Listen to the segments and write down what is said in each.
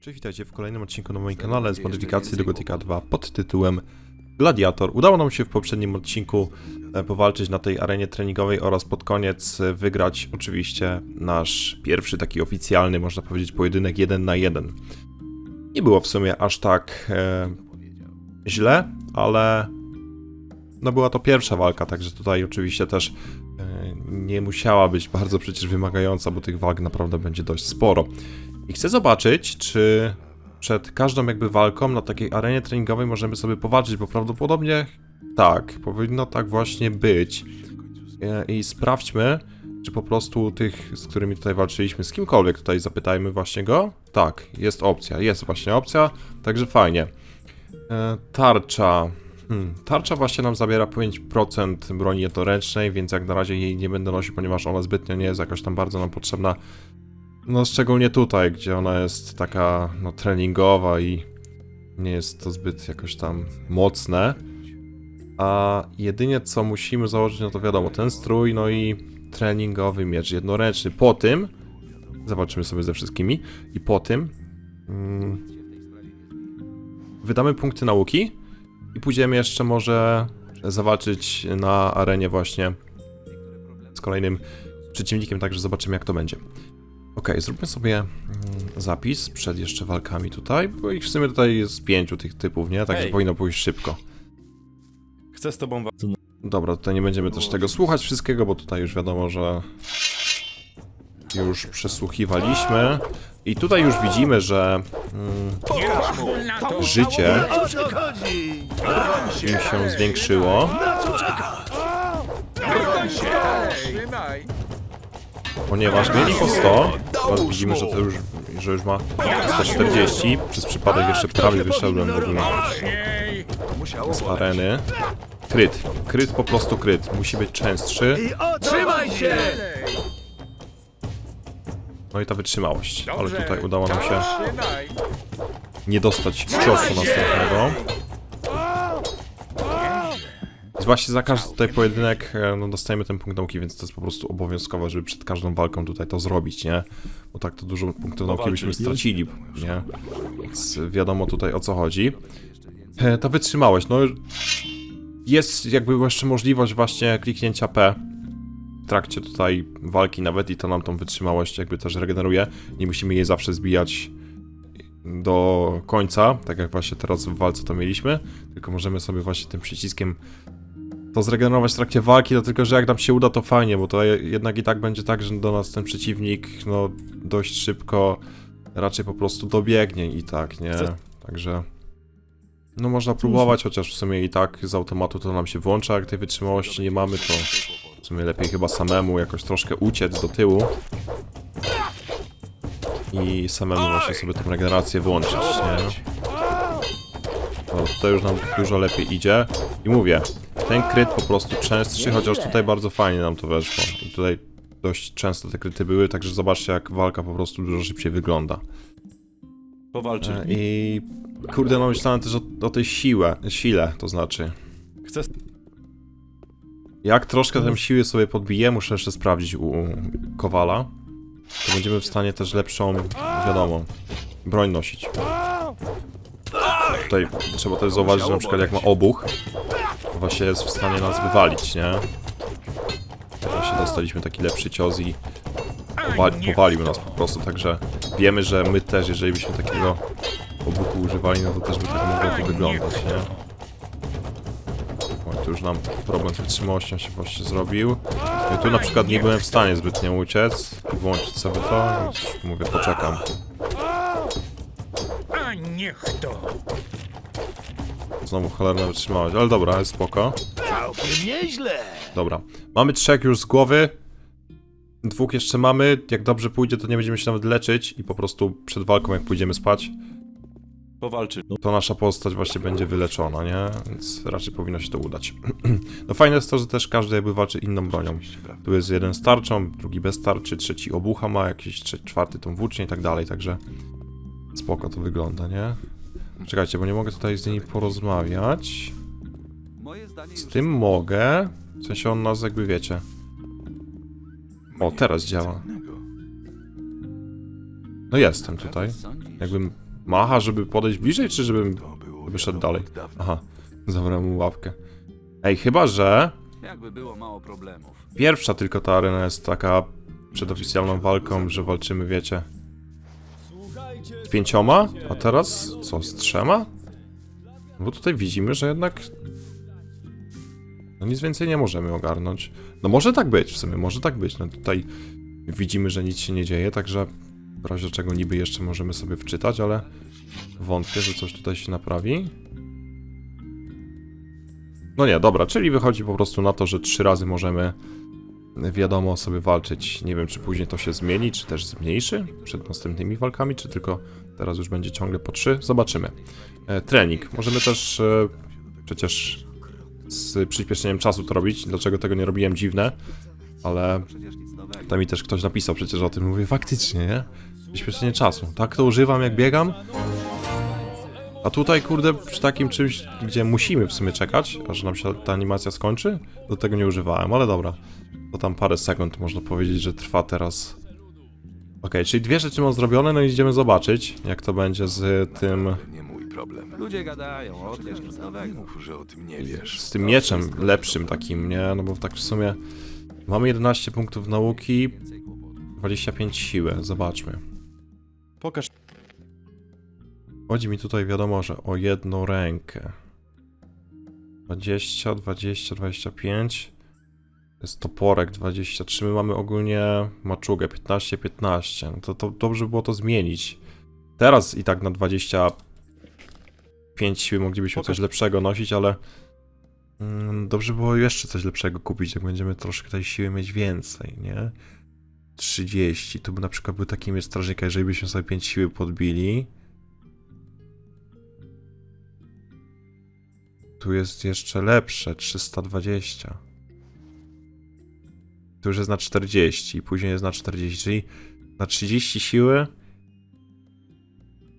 Cześć, witajcie w kolejnym odcinku na moim kanale z modyfikacji do Gothica 2 pod tytułem Gladiator. Udało nam się w poprzednim odcinku e, powalczyć na tej arenie treningowej oraz pod koniec e, wygrać oczywiście nasz pierwszy taki oficjalny, można powiedzieć, pojedynek 1 na 1. Nie było w sumie aż tak e, źle, ale no była to pierwsza walka, także tutaj oczywiście też e, nie musiała być bardzo przecież wymagająca, bo tych walk naprawdę będzie dość sporo. I chcę zobaczyć, czy przed każdą jakby walką na takiej arenie treningowej możemy sobie powalczyć, bo prawdopodobnie tak, powinno tak właśnie być. E, I sprawdźmy, czy po prostu tych, z którymi tutaj walczyliśmy, z kimkolwiek tutaj zapytajmy właśnie go. Tak, jest opcja, jest właśnie opcja, także fajnie. E, Tarcza. Hmm, tarcza właśnie nam zabiera 5% broni jednoręcznej, więc jak na razie jej nie będę nosił, ponieważ ona zbytnio nie jest jakoś tam bardzo nam potrzebna. No szczególnie tutaj, gdzie ona jest taka no treningowa i nie jest to zbyt jakoś tam mocne. A jedynie co musimy założyć, no to wiadomo, ten strój, no i treningowy miecz jednoręczny. Po tym, zobaczymy sobie ze wszystkimi, i po tym mm, wydamy punkty nauki i pójdziemy jeszcze może zawalczyć na arenie właśnie z kolejnym przeciwnikiem, także zobaczymy jak to będzie. Okej, zróbmy sobie mm, zapis przed jeszcze walkami tutaj, bo ich w sumie tutaj jest pięciu tych typów, nie? Także Hej. powinno pójść szybko. Chcę z tobą wa- Dobra, tutaj nie będziemy też tego słuchać wszystkiego, bo tutaj już wiadomo, że już przesłuchiwaliśmy. I tutaj już widzimy, że mm, życie im się zwiększyło. Ponieważ mieli po 100, to widzimy, że to już, że już ma 140. Przez przypadek jeszcze prawie wyszedłem w ogóle z areny. Kryt. Kryt po prostu kryt. Musi być częstszy. Trzymaj się! No i ta wytrzymałość. Ale tutaj udało nam się nie dostać ciosu następnego. Właśnie za każdy tutaj pojedynek e, no, dostajemy ten punkt nauki, więc to jest po prostu obowiązkowe, żeby przed każdą walką tutaj to zrobić, nie? Bo tak to dużo punktów nauki byśmy stracili, nie? Więc wiadomo tutaj o co chodzi. E, Ta wytrzymałość, no jest jakby jeszcze możliwość właśnie kliknięcia P w trakcie tutaj walki nawet i to nam tą wytrzymałość jakby też regeneruje. Nie musimy jej zawsze zbijać do końca, tak jak właśnie teraz w walce to mieliśmy, tylko możemy sobie właśnie tym przyciskiem to zregenerować w trakcie walki, no tylko że jak nam się uda to fajnie, bo to je- jednak i tak będzie tak, że do nas ten przeciwnik no dość szybko raczej po prostu dobiegnie i tak, nie? Także no można próbować, chociaż w sumie i tak z automatu to nam się włącza, jak tej wytrzymałości nie mamy, to w sumie lepiej chyba samemu jakoś troszkę uciec do tyłu i samemu właśnie sobie tę regenerację włączyć, nie? No, tutaj już nam dużo lepiej idzie. I mówię, ten kryt po prostu częstszy, chociaż tutaj bardzo fajnie nam to weszło. I tutaj dość często te kryty były, także zobaczcie jak walka po prostu dużo szybciej wygląda. powalczyć. E, I kurde, no myślałem też o, o tej siłę, sile, to znaczy. Chcę. Jak troszkę tę siłę sobie podbiję, muszę jeszcze sprawdzić u, u Kowala. To będziemy w stanie też lepszą, wiadomo, broń nosić. Tutaj trzeba też zauważyć, że na przykład jak ma obuch, to właśnie jest w stanie nas wywalić, nie? Właśnie dostaliśmy taki lepszy cios i powali, powalił nas po prostu, także wiemy, że my też, jeżeli byśmy takiego obuchu używali, no to też by tak mogło to wyglądać, nie? Tu już nam problem z wytrzymałością się właśnie zrobił. No i tu na przykład nie byłem w stanie zbytnio uciec i włączyć sobie to, więc mówię, poczekam. A niech to! Znowu cholerna wytrzymałość, ale dobra, jest spoko. Całkiem nieźle! Dobra, mamy trzech już z głowy. Dwóch jeszcze mamy. Jak dobrze pójdzie, to nie będziemy się nawet leczyć i po prostu przed walką, jak pójdziemy spać, powalczyć. to nasza postać właśnie będzie wyleczona, nie? Więc raczej powinno się to udać. no fajne jest to, że też każdy jakby walczy inną bronią. Tu jest jeden z tarczą, drugi bez tarczy, trzeci obucha ma, jakiś trze- czwarty tą włócznię i tak dalej, także spoko to wygląda, nie? Czekajcie, bo nie mogę tutaj z nimi porozmawiać. Z tym mogę. W sensie on nas jakby wiecie. O, teraz działa. No jestem tutaj. Jakbym Macha, żeby podejść bliżej, czy żebym wyszedł dalej? Aha, zabrałem mu łapkę. Ej, chyba, że pierwsza tylko ta arena jest taka przed oficjalną walką, że walczymy, wiecie, pięcioma, a teraz co, z trzema? Bo tutaj widzimy, że jednak no nic więcej nie możemy ogarnąć. No może tak być w sumie, może tak być. No tutaj widzimy, że nic się nie dzieje, także w razie czego niby jeszcze możemy sobie wczytać, ale wątpię, że coś tutaj się naprawi. No nie, dobra, czyli wychodzi po prostu na to, że trzy razy możemy wiadomo sobie walczyć. Nie wiem, czy później to się zmieni, czy też zmniejszy przed następnymi walkami, czy tylko teraz już będzie ciągle po trzy. Zobaczymy. E, trening. Możemy też e, przecież z przyspieszeniem czasu to robić. Dlaczego tego nie robiłem? Dziwne. Ale tam mi też ktoś napisał przecież o tym. Mówię, faktycznie, nie? Przyspieszenie czasu. Tak to używam jak biegam. A tutaj, kurde, przy takim czymś, gdzie musimy w sumie czekać, aż nam się ta animacja skończy, do tego nie używałem, ale dobra. To tam parę sekund można powiedzieć, że trwa teraz. Okej, czyli dwie rzeczy mam zrobione, no i idziemy zobaczyć, jak to będzie z tym, Nie mój problem. Ludzie gadają, odkryć nic nowego. Że o tym nie wiesz. z tym mieczem lepszym takim, nie? No bo tak w sumie mamy 11 punktów nauki, 25 siły, zobaczmy. Pokaż. Chodzi mi tutaj wiadomo, że o jedną rękę. 20, 20, 25. To jest toporek 23. My mamy ogólnie maczugę 15, 15. No to, to dobrze by było to zmienić. Teraz i tak na 25 siły moglibyśmy coś lepszego nosić, ale mm, dobrze było jeszcze coś lepszego kupić, jak będziemy troszkę tej siły mieć więcej, nie? 30. Tu by na przykład był taki miecz strażnika, jeżeli byśmy sobie 5 siły podbili. Tu jest jeszcze lepsze, 320. Tu już jest na 40 i później jest na 40, czyli na 30 siły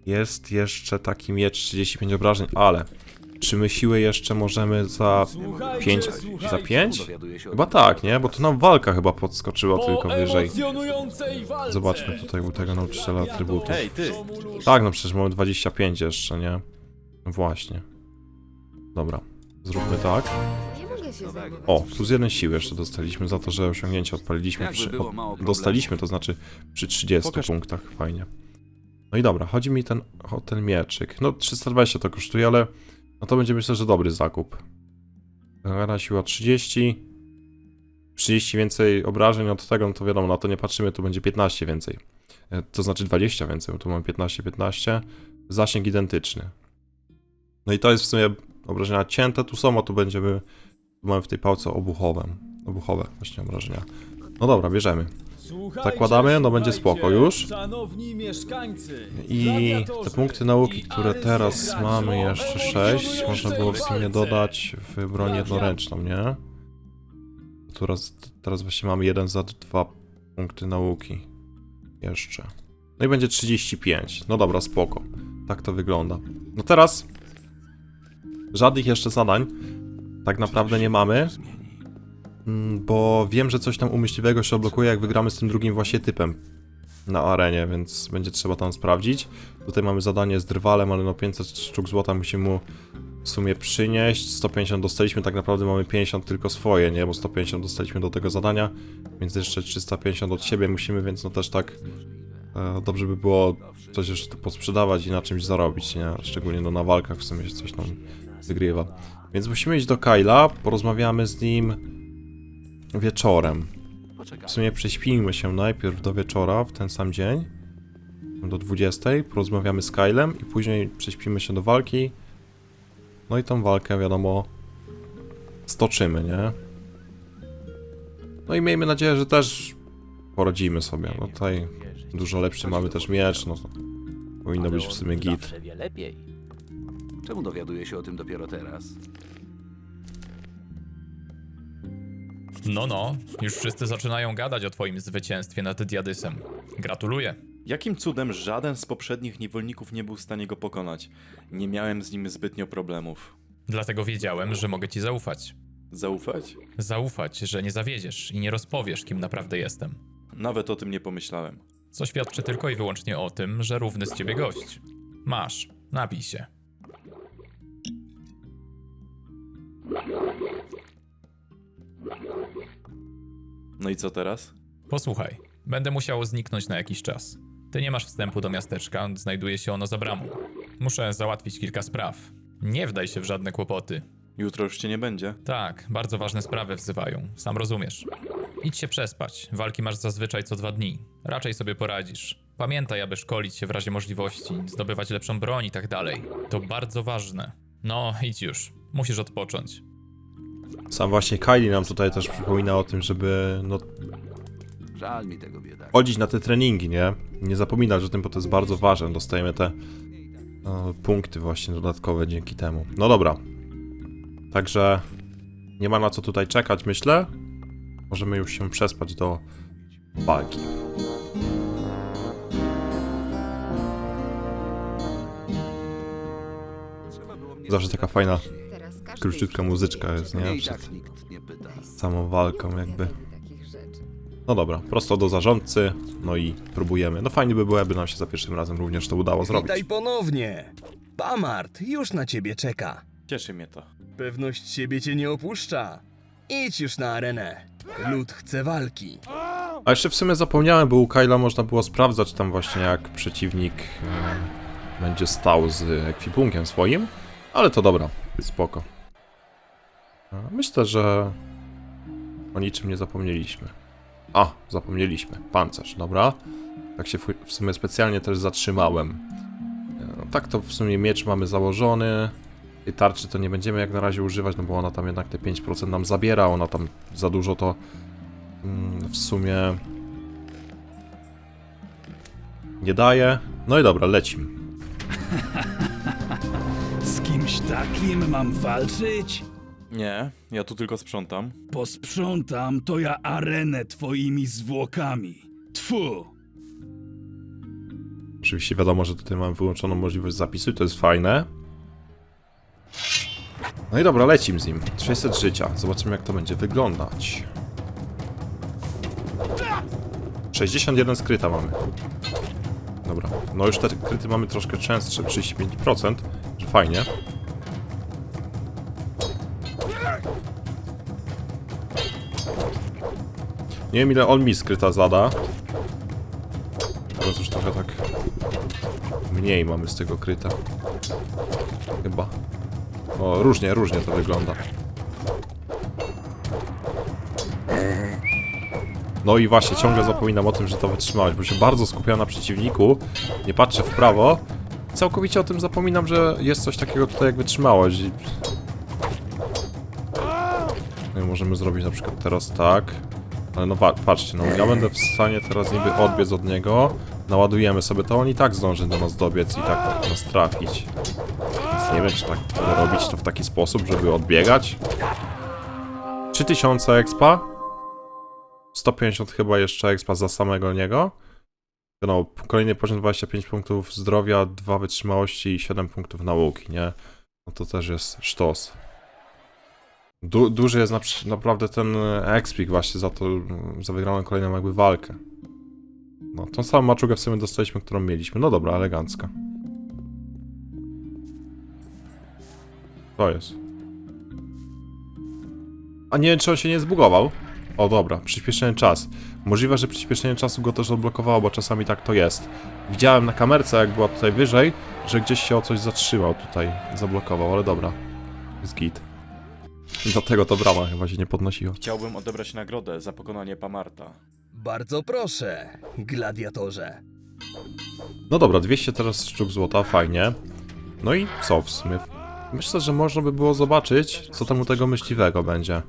jest jeszcze taki miecz 35 obrażeń, ale czy my siłę jeszcze możemy za 5, za 5? Dowiaduje się o Chyba tak, nie? Bo to nam walka chyba podskoczyła tylko wyżej. Zobaczmy tutaj u tego nauczyciela atrybutów. Tak, no przecież mamy 25 jeszcze, nie? No właśnie. Dobra, zróbmy tak. O, plus jeden siły jeszcze dostaliśmy za to, że osiągnięcie odpaliliśmy przy... Od, dostaliśmy, to znaczy przy 30 Pokaż. punktach, fajnie. No i dobra, chodzi mi ten, o ten mieczyk. No 320 to kosztuje, ale no to będzie myślę, że dobry zakup. Gara siła 30. 30 więcej obrażeń od tego, no to wiadomo, na to nie patrzymy, tu będzie 15 więcej. E, To znaczy 20 więcej, bo tu mamy 15, 15. Zasięg identyczny. No i to jest w sumie obrażenia cięte, tu a tu będziemy, tu mamy w tej pałce obuchowe, obuchowe właśnie obrażenia. No dobra, bierzemy. Zakładamy, no będzie spoko już. I te punkty nauki, które teraz mamy jeszcze 6, można było w sumie dodać w broń jednoręczną, nie? Teraz, teraz właśnie mamy jeden za dwa punkty nauki. Jeszcze. No i będzie 35. No dobra, spoko. Tak to wygląda. No teraz żadnych jeszcze zadań tak naprawdę nie mamy. Mm, Bo wiem, że coś tam umyśliwego się odblokuje, jak wygramy z tym drugim właśnie typem na arenie, więc będzie trzeba tam sprawdzić. Tutaj mamy zadanie z drwalem, ale no 500 sztuk złota musimy mu w sumie przynieść. 150 dostaliśmy, tak naprawdę mamy 50 tylko swoje, nie? Bo 150 dostaliśmy do tego zadania, więc jeszcze 350 od siebie musimy, więc no też tak e, dobrze by było coś jeszcze tu posprzedawać i na czymś zarobić, nie? Szczególnie no na walkach w sumie coś tam wygrywa. Więc musimy iść do Kyla, porozmawiamy z nim wieczorem. W sumie prześpijmy się najpierw do wieczora w ten sam dzień, do 20, porozmawiamy z Kylem i później prześpimy się do walki. No i tą walkę, wiadomo, stoczymy, nie? No i miejmy nadzieję, że też poradzimy sobie. No tutaj dużo lepszy mamy też miecz, no to powinno być w sumie git. Czemu dowiaduje się o tym dopiero teraz? No, no, już wszyscy zaczynają gadać o twoim zwycięstwie nad Diadysem. Gratuluję. Jakim cudem żaden z poprzednich niewolników nie był w stanie go pokonać? Nie miałem z nim zbytnio problemów. Dlatego wiedziałem, że mogę ci zaufać. Zaufać? Zaufać, że nie zawiedziesz i nie rozpowiesz, kim naprawdę jestem. Nawet o tym nie pomyślałem. Co świadczy tylko i wyłącznie o tym, że równy z ciebie gość. Masz, napij się. No i co teraz? Posłuchaj, będę musiał zniknąć na jakiś czas. Ty nie masz wstępu do miasteczka, znajduje się ono za bramą. Muszę załatwić kilka spraw. Nie wdaj się w żadne kłopoty. Jutro już cię nie będzie? Tak, bardzo ważne sprawy wzywają, sam rozumiesz. Idź się przespać, walki masz zazwyczaj co dwa dni. Raczej sobie poradzisz. Pamiętaj, aby szkolić się w razie możliwości, zdobywać lepszą broń i tak dalej. To bardzo ważne. No, idź już. Musisz odpocząć. Sam właśnie Kylie nam tutaj też przypomina o tym, żeby no, Żal mi tego biedaka. chodzić na te treningi, nie? Nie zapominać o tym, bo to jest bardzo ważne. Dostajemy te no, punkty właśnie dodatkowe dzięki temu. No dobra. Także nie ma na co tutaj czekać, myślę. Możemy już się przespać do walki. Zawsze taka fajna, króciutka muzyczka jest, nie? i Przed tak samą walką jakby. No dobra, prosto do zarządcy, no i próbujemy. No fajnie by było, jakby nam się za pierwszym razem również to udało zrobić. Witaj ponownie. Bamart już na ciebie czeka. Cieszy mnie to. Pewność siebie cię nie opuszcza. Idź już na arenę. Lud chce walki. A jeszcze w sumie zapomniałem, bo u Kyla można było sprawdzać tam właśnie jak przeciwnik e, będzie stał z ekwipunkiem swoim, ale to dobra, spoko. Myślę, że o niczym nie zapomnieliśmy. A, zapomnieliśmy. Pancerz, dobra. Tak się w- w sumie specjalnie też zatrzymałem. E, No, tak to w sumie miecz mamy założony. I tarczy to nie będziemy jak na razie używać, no bo ona tam jednak te 5% nam zabiera, ona tam za dużo to mm, w sumie nie daje. No i dobra, lecimy. Z kimś takim mam walczyć? Nie, ja tu tylko sprzątam. Posprzątam to ja arenę twoimi zwłokami. Tfu! Oczywiście wiadomo, że tutaj mamy wyłączoną możliwość zapisu i to jest fajne. No i dobra, lecimy z nim. 600 życia. Zobaczymy jak to będzie wyglądać. 61 skryta mamy. Dobra, no już te kryty mamy troszkę częstsze, 35%, że fajnie. Nie wiem ile on mi skryta zada. Teraz już trochę tak mniej mamy z tego kryta. Chyba. O, różnie, różnie to wygląda. No i właśnie, ciągle zapominam o tym, że to wytrzymałeś, bo się bardzo skupiam na przeciwniku, nie patrzę w prawo. Całkowicie o tym zapominam, że jest coś takiego tutaj jak wytrzymałość. i- No i możemy zrobić na przykład teraz tak. Ale no patrzcie, no ja będę w stanie teraz niby odbiec od niego. Naładujemy sobie to, on i tak zdąży do nas dobiec i tak nas trafić. Więc nie wiem, czy tak robić to w taki sposób, żeby odbiegać. 3000 expa. 150 chyba jeszcze expa za samego niego. No, kolejny poziom 25 punktów zdrowia, 2 wytrzymałości i 7 punktów nauki, nie? No to też jest sztos. Du duży jest na, naprawdę ten e, expik właśnie za to, za wygraną kolejną jakby walkę. No, tą samą maczugę w sumie dostaliśmy, którą mieliśmy. No dobra, elegancka. To jest. A nie wiem, czy on się nie zbugował. O dobra, przyspieszenie czas. Możliwe, że przyspieszenie czasu go też odblokowało, bo czasami tak to jest. Widziałem na kamerce, jak była tutaj wyżej, że gdzieś się o coś zatrzymał tutaj, zablokował, ale dobra. Jest git. Dlatego to brama chyba się nie podnosiła. Chciałbym odebrać nagrodę za pokonanie Pamarta. Bardzo proszę, gladiatorze. No dobra, 200 teraz sztuk złota, fajnie. No i co w sumie? Myślę, że można by było zobaczyć, co tam u tego myśliwego będzie.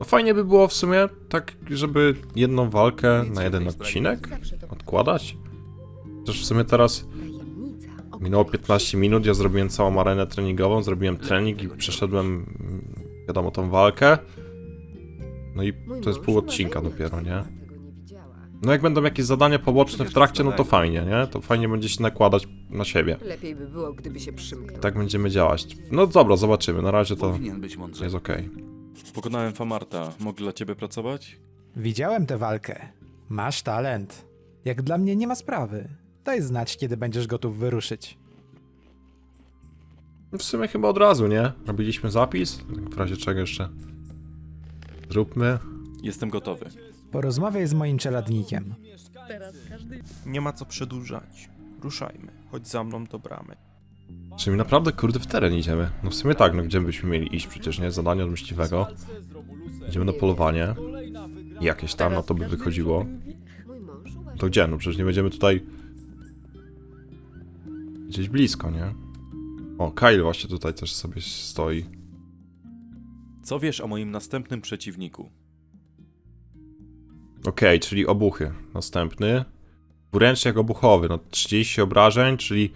No fajnie by było w sumie, tak, żeby jedną walkę na jeden odcinek odkładać. Też w sumie teraz minęło 15 minut, ja zrobiłem całą arenę treningową, zrobiłem trening i przeszedłem, wiadomo, tą walkę. No i to jest pół odcinka dopiero, nie? No jak będą jakieś zadania poboczne w trakcie, no to fajnie, nie? To fajnie będzie się nakładać na siebie. Lepiej by było, gdyby się przymknął. Tak będziemy działać. No dobra, zobaczymy. Na razie to Powinien być jest okej. Pokonałem Famarta. Mogę dla ciebie pracować? Widziałem tę walkę. Masz talent. Jak dla mnie nie ma sprawy. Daj znać, kiedy będziesz gotów wyruszyć. W sumie chyba od razu, nie? Robiliśmy zapis? W razie czego jeszcze? Zróbmy. Jestem gotowy. Porozmawiaj z moim czeladnikiem. Nie ma co przedłużać. Ruszajmy. Chodź za mną do bramy. Czy my naprawdę, kurde, w teren idziemy? No w sumie tak, no gdzie byśmy mieli iść? Przecież nie, zadanie od myśliwego. Idziemy na polowanie. Jakieś tam, no to by wychodziło. Mój mąż uważa. To gdzie? No przecież nie będziemy tutaj... Gdzieś blisko, nie? O, Kyle właśnie tutaj też sobie stoi. Co wiesz o moim następnym przeciwniku? Okej, czyli obuchy. Następny. Dwuręczniak obuchowy, no 30 obrażeń, czyli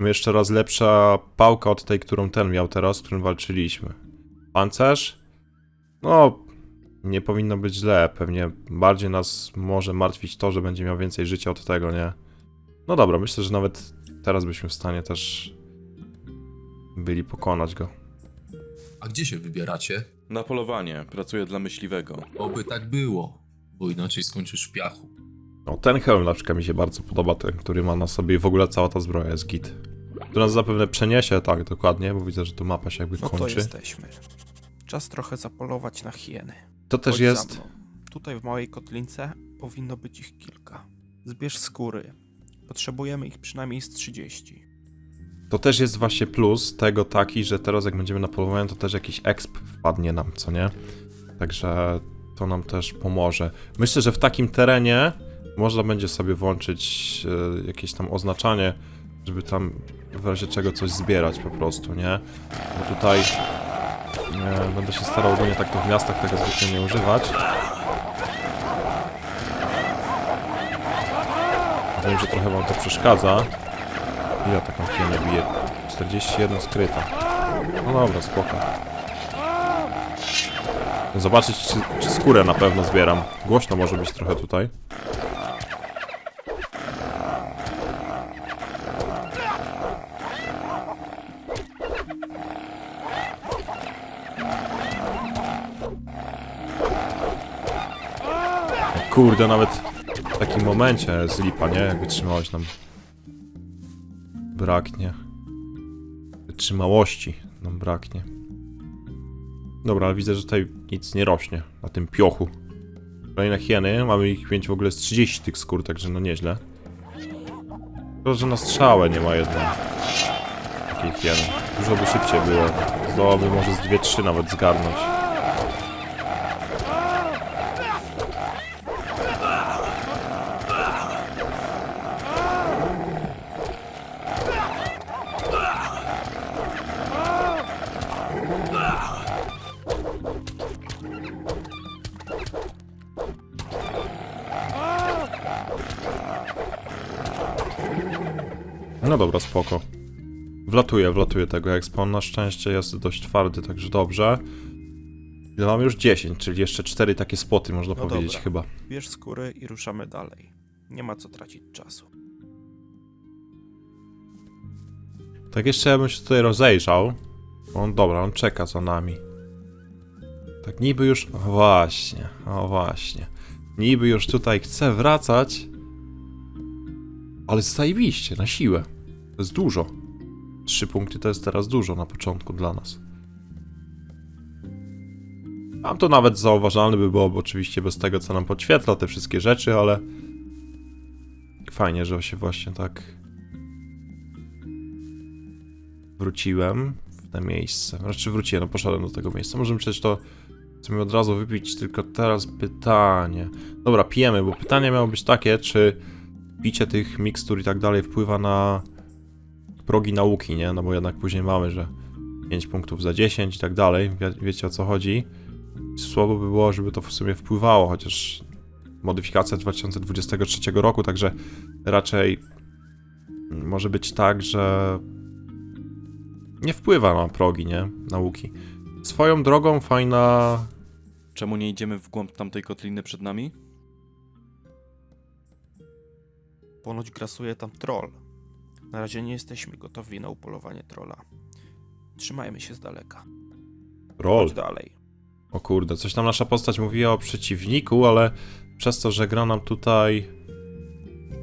jeszcze raz lepsza pałka od tej, którą ten miał teraz, z którym walczyliśmy. Pancerz? No, nie powinno być źle. Pewnie bardziej nas może martwić to, że będzie miał więcej życia od tego, nie? No dobra, myślę, że nawet teraz byśmy w stanie też byli pokonać go. A gdzie się wybieracie? Na polowanie. Pracuję dla myśliwego. Oby tak było, bo inaczej skończysz w piachu. No, ten hełm na przykład mi się bardzo podoba, ten, który ma na sobie i w ogóle cała ta zbroja jest git. To nas zapewne przeniesie, tak, dokładnie, bo widzę, że tu mapa się jakby No to kończy. jesteśmy. Czas trochę zapolować na hieny. To też Chodź jest... Mną. Tutaj w małej kotlince powinno być ich kilka. Zbierz skóry. Potrzebujemy ich przynajmniej z 30. To też jest właśnie plus tego taki, że teraz jak będziemy na polowaniu, to też jakiś exp wpadnie nam, co nie? Także to nam też pomoże. Myślę, że w takim terenie można będzie sobie włączyć e, jakieś tam oznaczanie, żeby tam w razie czego coś zbierać po prostu, nie? Bo tutaj e, będę się starał ogólnie tak to w miastach tego zwykle nie używać. Wiem, że trochę wam to przeszkadza. Ja taką hienę biję. 41 skryta. No dobra, spoko. Zobaczyć, czy, czy skórę na pewno zbieram. Głośno może być trochę tutaj. Kurde, nawet w takim momencie z lipa, nie? Jak wytrzymałość nam braknie. Wytrzymałości nam braknie. Dobra, ale widzę, że tutaj nic nie rośnie na tym piochu. Kolejne hieny, mamy ich mieć w ogóle z 30 tych skór, także no nieźle. Tylko, że na strzałę nie ma jednej. Takiej hieny. Dużo by szybciej było. Zdołaby może z 2-3 nawet zgarnąć. Spoko. Wlatuję, wlatuję tego Expo. Na szczęście jest dość twardy, także dobrze. Ile mamy już 10, czyli jeszcze 4 takie spoty, można No powiedzieć dobra. chyba. Bierz skóry i ruszamy dalej. Nie ma co tracić czasu. Tak jeszcze ja bym się tutaj rozejrzał. On, dobra, on czeka za nami. Tak niby już... O właśnie, o właśnie. Niby już tutaj chce wracać. Ale zajebiście, na siłę. To jest dużo. Trzy punkty to jest teraz dużo na początku dla nas. Tam to nawet zauważalne by było, bo oczywiście bez tego, co nam podświetla te wszystkie rzeczy, ale... Fajnie, że się właśnie tak wróciłem w to miejsce. Znaczy wróciłem, no poszedłem do tego miejsca. Możemy przecież to sobie od razu wypić, tylko teraz pytanie. Dobra, pijemy, bo pytanie miało być takie, czy picie tych mikstur i tak dalej wpływa na progi nauki, nie? No bo jednak później mamy, że 5 punktów za 10 i tak dalej. Wie, wiecie o co chodzi. Słabo by było, żeby to w sumie wpływało, chociaż modyfikacja 2023 roku, także raczej może być tak, że nie wpływa na progi, nie? Nauki. Swoją drogą fajna. Czemu nie idziemy w głąb tamtej kotliny przed nami? Ponoć grasuje tam troll. Na razie nie jesteśmy gotowi na upolowanie trolla. Trzymajmy się z daleka. Roll. Chodź dalej. O kurde, coś tam nasza postać mówiła o przeciwniku, ale przez to, że gra nam tutaj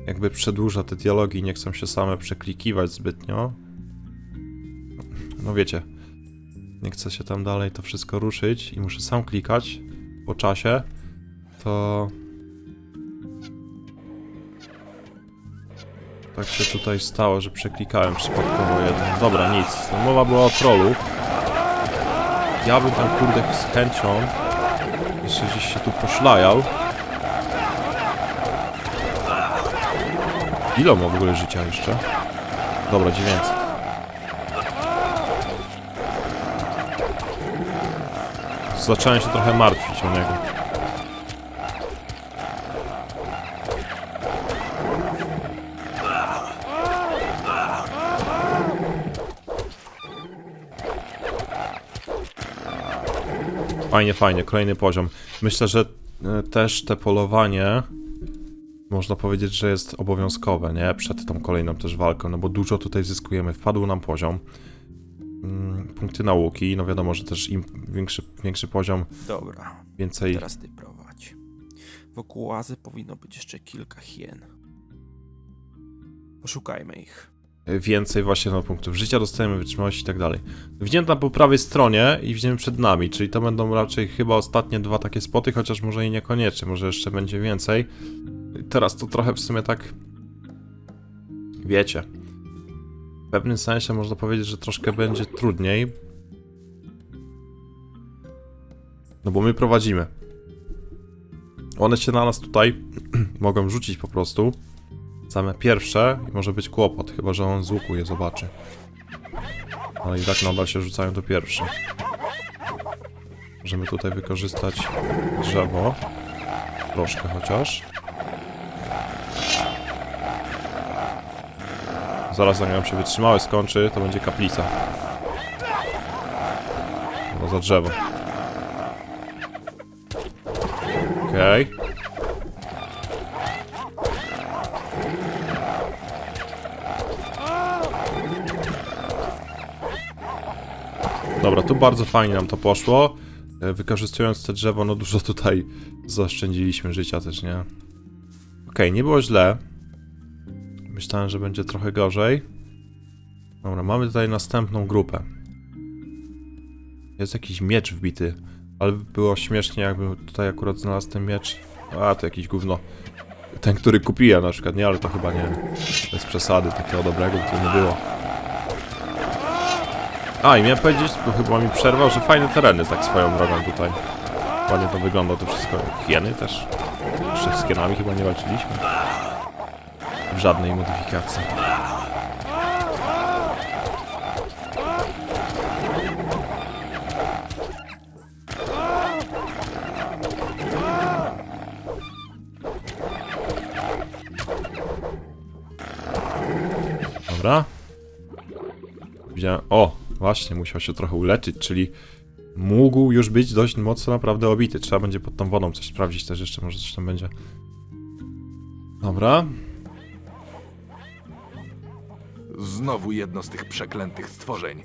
jakby przedłuża te dialogi, nie chcą się same przeklikiwać zbytnio. No wiecie, nie chcę się tam dalej to wszystko ruszyć i muszę sam klikać po czasie, to tak się tutaj stało, że przeklikałem przypadkowo jeden. Dobra, nic. No, mowa była o trollu. Ja bym tam kurde z chęcią jeszcze gdzieś się tu poszlajał. Ile ma w ogóle życia jeszcze? Dobra, 900. Zacząłem się trochę martwić o niego. Fajnie, fajnie, kolejny poziom. Myślę, że e, też te polowanie można powiedzieć, że jest obowiązkowe, nie? Przed tą kolejną też walką, no bo dużo tutaj zyskujemy. Wpadł nam poziom. Mm, Punkty nauki, no wiadomo, że też im większy, większy poziom, Dobra, więcej teraz ty prowadź. Wokół oazy powinno być jeszcze kilka hien. Poszukajmy ich. Więcej właśnie no, punktów życia dostajemy, wytrzymałości i tak dalej. Tam po prawej stronie i widziałem przed nami, czyli to będą raczej chyba ostatnie dwa takie spoty, chociaż może i niekoniecznie, może jeszcze będzie więcej. Teraz to trochę w sumie tak... Wiecie. W pewnym sensie można powiedzieć, że troszkę będzie trudniej. No bo my prowadzimy. One się na nas tutaj mogą rzucić po prostu. Same pierwsze i może być kłopot, chyba że on z łuku je zobaczy. Ale i tak nadal się rzucają do pierwsze. Możemy tutaj wykorzystać drzewo. Troszkę chociaż. Zaraz zanim się wytrzymałe skończy, to będzie kaplica. No za drzewo. Okej. Dobra, tu bardzo fajnie nam to poszło. E, Wykorzystując te drzewo, no dużo tutaj zaoszczędziliśmy życia też, nie? Okej, nie było źle. Myślałem, że będzie trochę gorzej. Dobra, mamy tutaj następną grupę. Jest jakiś miecz wbity, ale by było śmiesznie, jakbym tutaj akurat znalazł ten miecz. A, to jakiś gówno. Ten, który kupiłem na przykład, nie, ale to chyba nie. Bez przesady, takiego dobrego tu nie było. A, i miałem powiedzieć, bo chyba mi przerwał, że fajne tereny tak swoją drogą tutaj. Ładnie to wygląda, to wszystko. Hieny też. Jeszcze z chyba nie walczyliśmy. W żadnej modyfikacji. Właśnie, musiał się trochę uleczyć, czyli mógł już być dość mocno naprawdę obity. Trzeba będzie pod tą wodą coś sprawdzić też jeszcze, może coś tam będzie. Dobra. Znowu jedno z tych przeklętych stworzeń.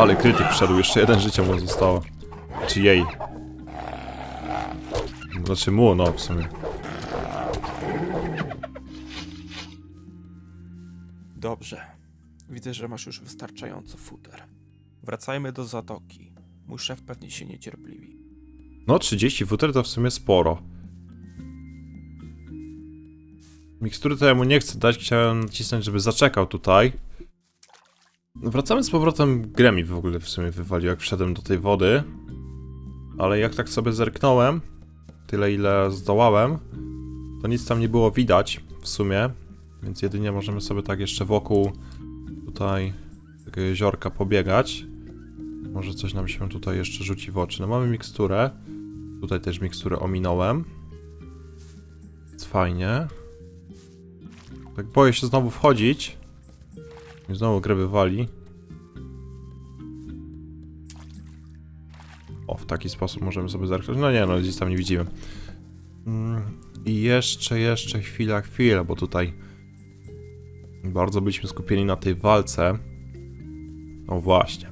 Ale krytyk wszedł, jeszcze jeden życia mu zostało. Czy jej. Znaczy mu, no w sumie. Dobrze. Widzę, że masz już wystarczająco futer. Wracajmy do zatoki. Mój szef pewnie się niecierpliwi. No, 30 futer to w sumie sporo. Mikstury to ja mu nie chcę dać, chciałem nacisnąć, żeby zaczekał tutaj. Wracamy z powrotem, grę mi w ogóle w sumie wywalił, jak wszedłem do tej wody. Ale jak tak sobie zerknąłem, tyle ile zdołałem, to nic tam nie było widać w sumie. Więc jedynie możemy sobie tak jeszcze wokół tutaj tego jeziorka pobiegać. Może coś nam się tutaj jeszcze rzuci w oczy. No mamy miksturę. Tutaj też miksturę ominąłem. Więc fajnie. Tak boję się znowu wchodzić. I znowu grę wywali. O, w taki sposób możemy sobie zerknąć. No nie, no nic tam nie widzimy. Mm, I jeszcze, jeszcze chwila, chwila, bo tutaj bardzo byliśmy skupieni na tej walce. O właśnie.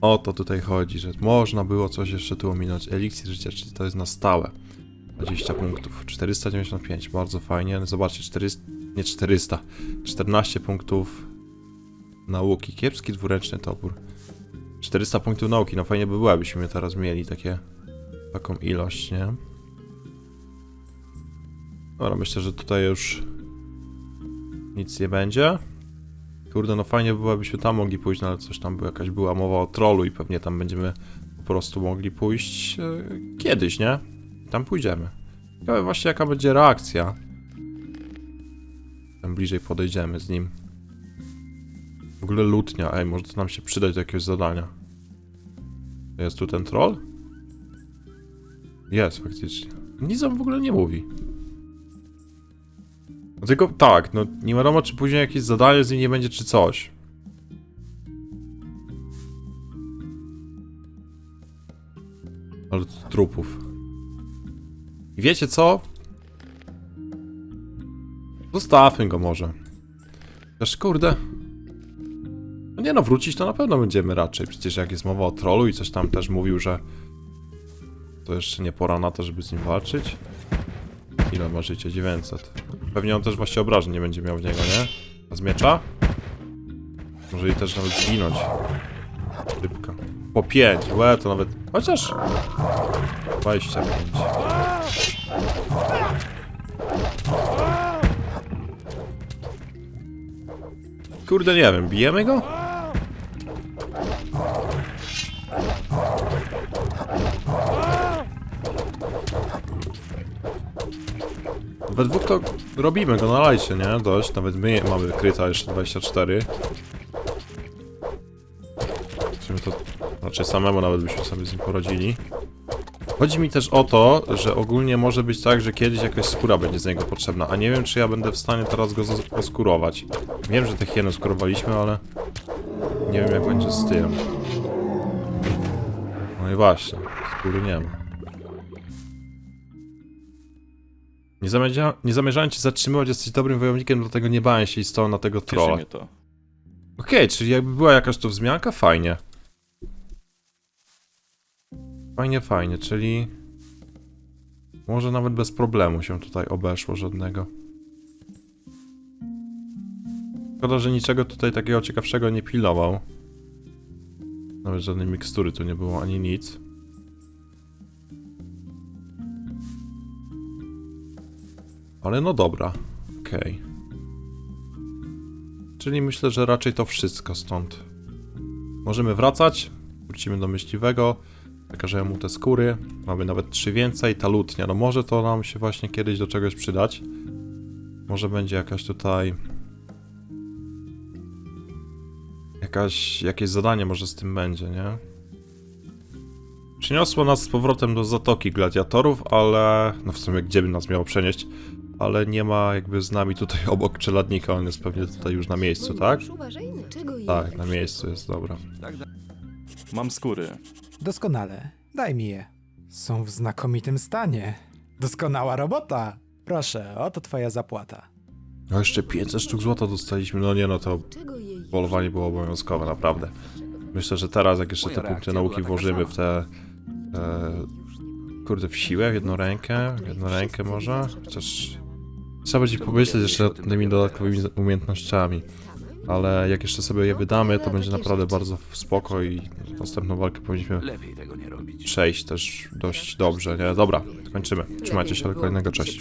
O to tutaj chodzi, że można było coś jeszcze tu ominąć. Eliksir życia, czyli to jest na stałe. 20 punktów. 495, bardzo fajnie. No Zobaczcie, 400, nie 400, 14 punktów nauki. Kiepski dwuręczny topór. 400 punktów nauki, no fajnie by było, abyśmy teraz mieli takie, taką ilość, nie? Dobra, myślę, że tutaj już nic nie będzie. Kurde, no fajnie by było, abyśmy tam mogli pójść, no ale coś tam była, jakaś była mowa o trollu i pewnie tam będziemy po prostu mogli pójść e, kiedyś, nie? Tam pójdziemy. Ciekawe właśnie jaka będzie reakcja. Tam bliżej podejdziemy z nim. W ogóle lutnia, ej, może to nam się przydać do jakiegoś zadania. Jest tu ten troll? Jest, faktycznie. Nic on w ogóle nie mówi. Tylko tak, no nie wiadomo czy później jakieś zadanie z nim nie będzie czy coś. Ale trupów. I wiecie co? Zostawmy go może. Też kurde. Nie no, wrócić to na pewno będziemy raczej. Przecież jak jest mowa o trollu i coś tam też mówił, że to jeszcze nie pora na to, żeby z nim walczyć. Ile ma życie? 900. Pewnie on też właśnie obrażeń nie będzie miał w niego, nie? A z miecza? Może i też nawet zginąć. Rybka. Po 5, łe, to nawet... Chociaż... 25. Kurde, nie wiem, bijemy go? We dwóch to robimy go na lajcie, nie? Dość, nawet my mamy kryta jeszcze 24. W sumie to raczej samemu nawet byśmy sobie z nim poradzili. Chodzi mi też o to, że ogólnie może być tak, że kiedyś jakaś skóra będzie z niego potrzebna, a nie wiem czy ja będę w stanie teraz go oskurować. Wiem, że te hieny skurowaliśmy, ale nie wiem jak będzie z tym. No i właśnie, skóry nie ma. Nie, zamierza, nie zamierzałem cię zatrzymywać, jesteś dobrym wojownikiem, dlatego nie bałem się i stał na tego Cieszy trolla. mnie to. Okej, czyli jakby była jakaś to wzmianka, fajnie. Fajnie, fajnie, czyli... Może nawet bez problemu się tutaj obeszło żadnego. Szkoda, że niczego tutaj takiego ciekawszego nie pilnował. Nawet żadnej mikstury tu nie było, ani nic. Ale no dobra, okej. Czyli myślę, że raczej to wszystko stąd. Możemy wracać. Wrócimy do myśliwego. Przekażemy mu te skóry. Mamy nawet trzy więcej. Ta lutnia, no może to nam się właśnie kiedyś do czegoś przydać. Może będzie jakaś tutaj... Jakaś, jakieś zadanie może z tym będzie, nie? Przyniosło nas z powrotem do Zatoki Gladiatorów, ale... No w sumie gdzie by nas miało przenieść? Ale nie ma jakby z nami tutaj obok czeladnika, on jest pewnie tutaj już na miejscu, tak? Tak, na miejscu jest, dobra. Mam skóry. Doskonale. Daj mi je. Są w znakomitym stanie. Doskonała robota. Proszę, oto twoja zapłata. No jeszcze 500 sztuk złota dostaliśmy, no nie no to polowanie było obowiązkowe, naprawdę. Myślę, że teraz jak jeszcze te punkty nauki włożymy w te... E, kurde, w siłę, w jedną rękę, w jedną rękę może? Chociaż... Trzeba będzie pomyśleć jeszcze nad tymi dodatkowymi umiejętnościami. Ale jak jeszcze sobie je wydamy, to będzie naprawdę bardzo spoko i następną walkę powinniśmy przejść też dość dobrze, nie? Dobra, kończymy. Trzymajcie się, ale kolejnego, cześć.